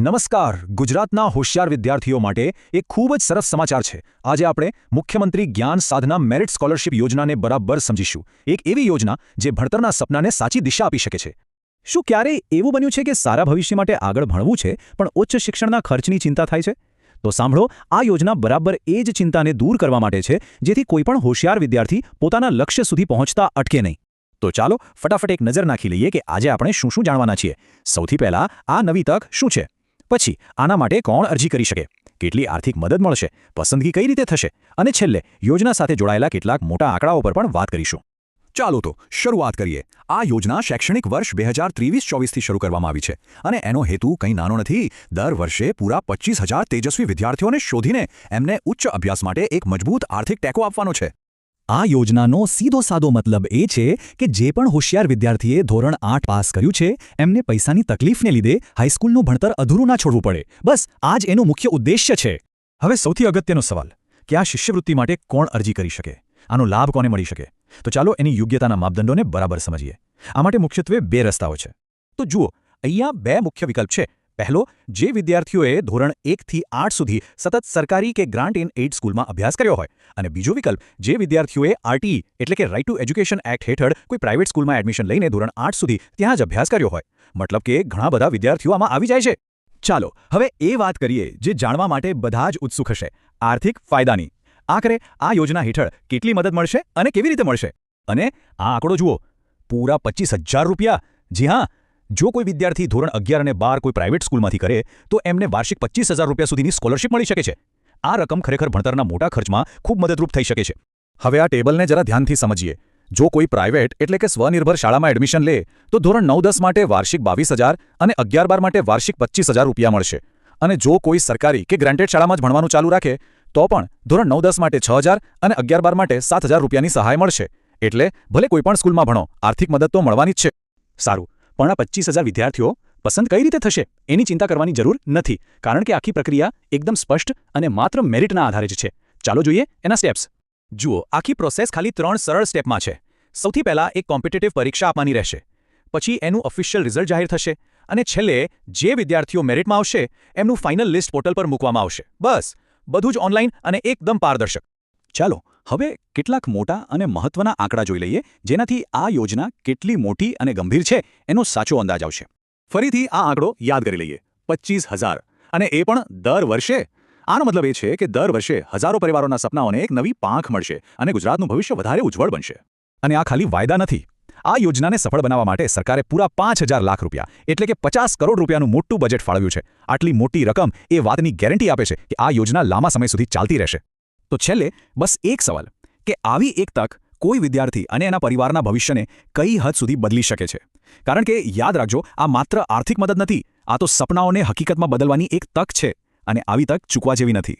નમસ્કાર. ગુજરાતના હોશિયાર વિદ્યાર્થીઓ માટે એક ખૂબ જ સરસ સમાચાર છે. આજે આપણે મુખ્યમંત્રી જ્ઞાન સાધના મેરિટ સ્કોલરશિપ યોજનાને બરાબર સમજીશું. એક એવી યોજના જે ભણતરના સપનાને સાચી દિશા આપી શકે છે. શું ક્યારેય એવું બન્યું છે કે સારા ભવિષ્ય માટે આગળ ભણવું છે, પણ ઉચ્ચ શિક્ષણના ખર્ચની ચિંતા થાય છે? તો સાંભળો, આ યોજના બરાબર એ જ ચિંતાને દૂર કરવા માટે છે, જેથી કોઈપણ હોશિયાર વિદ્યાર્થી પોતાના લક્ષ્ય સુધી પહોંચતા અટકે નહીં. તો ચાલો ફટાફટ એક નજર નાખી લઈએ કે આજે આપણે શું શું જાણવાના છીએ. સૌથી પહેલા આ નવી તક શું છે? પછી આના માટે કોણ અરજી કરી શકે? કેટલી આર્થિક મદદ મળશે? પસંદગી કઈ રીતે થશે? અને છેલ્લે, યોજના સાથે જોડાયેલા કેટલાક મોટા આંકડાઓ પર પણ વાત કરીશું. ચાલો તો શરૂઆત કરીએ. આ યોજના શૈક્ષણિક વર્ષ બે હજાર ત્રેવીસ ચોવીસથી શરૂ કરવામાં આવી છે અને એનો હેતુ કંઈ નાનો નથી. દર વર્ષે પૂરા પચીસ હજાર તેજસ્વી વિદ્યાર્થીઓને શોધીને એમને ઉચ્ચ અભ્યાસ માટે એક મજબૂત આર્થિક ટેકો આપવાનો છે. આ યોજનાનો સીધો સાદો મતલબ એ છે કે જે પણ હોશિયાર વિદ્યાર્થીએ ધોરણ આઠ પાસ કર્યું છે, એમને પૈસાની તકલીફને લીધે હાઈસ્કૂલનું ભણતર અધૂરું ના છોડવું પડે. બસ આ જ એનું મુખ્ય ઉદ્દેશ્ય છે. હવે સૌથી અગત્યનો સવાલ, કે આ શિષ્યવૃત્તિ માટે કોણ અરજી કરી શકે? આનો લાભ કોને મળી શકે? તો ચાલો એની યોગ્યતાના માપદંડોને બરાબર સમજીએ. આ માટે મુખ્યત્વે બે રસ્તાઓ છે. તો જુઓ, અહીંયા બે મુખ્ય વિકલ્પ છે. પહેલો, જે વિદ્યાર્થીઓએ ધોરણ એકથી આઠ સુધી સતત સરકારી કે ગ્રાન્ટ ઇન એઇડ સ્કૂલમાં અભ્યાસ કર્યો હોય. અને બીજો વિકલ્પ, જે વિદ્યાર્થીઓએ આરટી એટલે કે રાઇટ ટુ એજ્યુકેશન એક્ટ હેઠળ કોઈ પ્રાઇવેટ સ્કૂલમાં એડમિશન લઈને ધોરણ આઠ સુધી ત્યાં જ અભ્યાસ કર્યો હોય. મતલબ કે ઘણા બધા વિદ્યાર્થીઓ આમાં આવી જાય છે. ચાલો, હવે એ વાત કરીએ જે જાણવા માટે બધા જ ઉત્સુક હશે, આર્થિક ફાયદાની. આખરે, આ યોજના હેઠળ કેટલી મદદ મળશે અને કેવી રીતે મળશે? અને આ આંકડો જુઓ. પૂરા પચીસ રૂપિયા. જી હા જો કોઈ વિદ્યાર્થી ધોરણ અગિયાર અને બાર કોઈ પ્રાઇવેટ સ્કૂલમાંથી કરે, તો એમને વાર્ષિક પચીસ હજાર રૂપિયા સુધીની સ્કોલરશિપ મળી શકે છે. આ રકમ ખરેખર ભણતરના મોટા ખર્ચમાં ખૂબ મદદરૂપ થઈ શકે છે. હવે આ ટેબલને જરા ધ્યાનથી સમજીએ. જો કોઈ પ્રાઇવેટ એટલે કે સ્વનિર્ભર શાળામાં એડમિશન લે, તો ધોરણ નવ દસ માટે વાર્ષિક બાવીસ અને અગિયાર બાર માટે વાર્ષિક પચીસ રૂપિયા મળશે. અને જો કોઈ સરકારી કે ગ્રાન્ટેડ શાળામાં જ ભણવાનું ચાલુ રાખે, તો પણ ધોરણ નવ દસ માટે છ હજાર અને અગિયાર બાર માટે સાત હજાર રૂપિયાની સહાય મળશે. એટલે ભલે કોઈપણ સ્કૂલમાં ભણો, આર્થિક મદદ તો મળવાની જ છે. સારું. પણ આ પચીસ વિદ્યાર્થીઓ પસંદ કઈ રીતે થશે એની ચિંતા કરવાની જરૂર નથી, કારણ કે આખી પ્રક્રિયા એકદમ સ્પષ્ટ અને માત્ર મેરિટના આધારે જ છે. ચાલો જોઈએ એના સ્ટેપ્સ. જુઓ, આખી પ્રોસેસ ખાલી ત્રણ સરળ સ્ટેપમાં છે. સૌથી પહેલા એક કોમ્પિટેટિવ પરીક્ષા આપવાની રહેશે. પછી એનું ઓફિશિયલ રિઝલ્ટ જાહેર થશે અને છેલ્લે જે વિદ્યાર્થીઓ મેરિટમાં આવશે એમનું ફાઇનલ લિસ્ટ પોર્ટલ પર મૂકવામાં આવશે. બસ, બધું જ ઓનલાઈન અને એકદમ પારદર્શક. ચાલો હવે કેટલાક મોટા અને મહત્વના આંકડા જોઈ લઈએ, જેનાથી આ યોજના કેટલી મોટી અને ગંભીર છે એનો સાચો અંદાજ આવશે. ફરીથી આ આંકડો યાદ કરી લઈએ પચીસ અને એ પણ દર વર્ષે? આનો મતલબ એ છે કે દર વર્ષે હજારો પરિવારોના સપનાઓને એક નવી પાંખ મળશે અને ગુજરાતનું ભવિષ્ય વધારે ઉજ્જવળ બનશે. અને આ ખાલી વાયદા નથી. આ યોજનાને સફળ બનાવવા માટે સરકારે પૂરા પાંચ લાખ રૂપિયા, એટલે કે પચાસ કરોડ રૂપિયાનું મોટું બજેટ ફાળવ્યું છે. આટલી મોટી રકમ એ વાતની ગેરંટી આપે છે કે આ યોજના લાંબા સમય સુધી ચાલતી રહેશે. તો છેલ્લે બસ એક સવાલ, કે આવી એક તક કોઈ વિદ્યાર્થી અને એના પરિવારના ભવિષ્યને કઈ હદ સુધી બદલી શકે છે? કારણ કે યાદ રાખજો, આ માત્ર આર્થિક મદદ નથી, આ તો સપનાઓને હકીકતમાં બદલવાની એક તક છે અને આવી તક ચૂકવા જેવી નથી.